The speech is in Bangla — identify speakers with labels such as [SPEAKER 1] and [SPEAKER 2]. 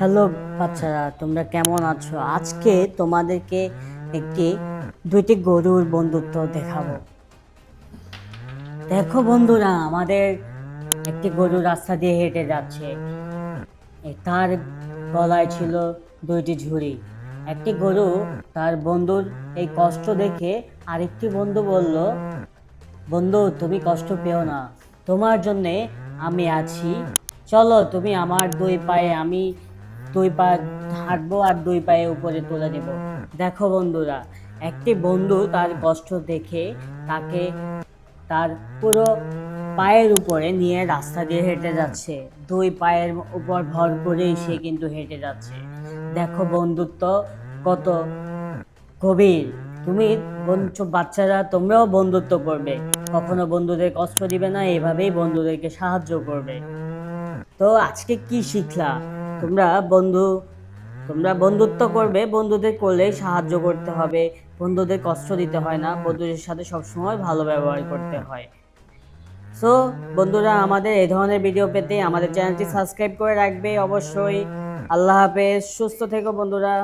[SPEAKER 1] হ্যালো বাচ্চারা, তোমরা কেমন আছো? আজকে তোমাদেরকে একটি, দুইটি গরুর বন্ধুত্ব দেখাবো। দেখো বন্ধুরা, আমাদের একটি গরু রাস্তা দিয়ে হেঁটে যাচ্ছে। তার গলায় ছিল দুইটি ঝুড়ি। একটি গরু তার বন্ধুর এই কষ্ট দেখে আরেকটি বন্ধু বলল, বন্ধু, তুমি কষ্ট পেও না। তোমার জন্যে আমি আছি। চলো, তুমি আমার দুই পায়ে, আমি দুই পা হাঁটবো আর দুই পায়ে উপরে তুলে দেব দেখো বন্ধুরা, একটি বন্ধু তার কষ্ট দেখে তাকে তার পুরো পায়ের উপরে নিয়ে রাস্তা দিয়ে হেঁটে যাচ্ছে। দুই পায়ের উপর ভর করেই সে কিন্তু হেঁটে যাচ্ছে। দেখো বন্ধুত্ব কত গভীর। তুমি বাচ্চারা, তোমরাও বন্ধুত্ব করবে। কখনো বন্ধুদের কষ্ট দিবে না, এভাবেই বন্ধুদেরকে সাহায্য করবে। তো আজকে কি শিখলা? তোমরা বন্ধু, তোমরা বন্ধুত্ব করবে, বন্ধুদের করলেই সাহায্য করতে হবে, বন্ধুদের কষ্ট দিতে হয় না, বন্ধুদের সাথে সবসময় ভালো ব্যবহার করতে হয়। সো বন্ধুরা, আমাদের এই ধরনের ভিডিও পেতে আমাদের চ্যানেলটি সাবস্ক্রাইব করে রাখবে অবশ্যই। আল্লাহ হাফেজ, সুস্থ থেকো বন্ধুরা।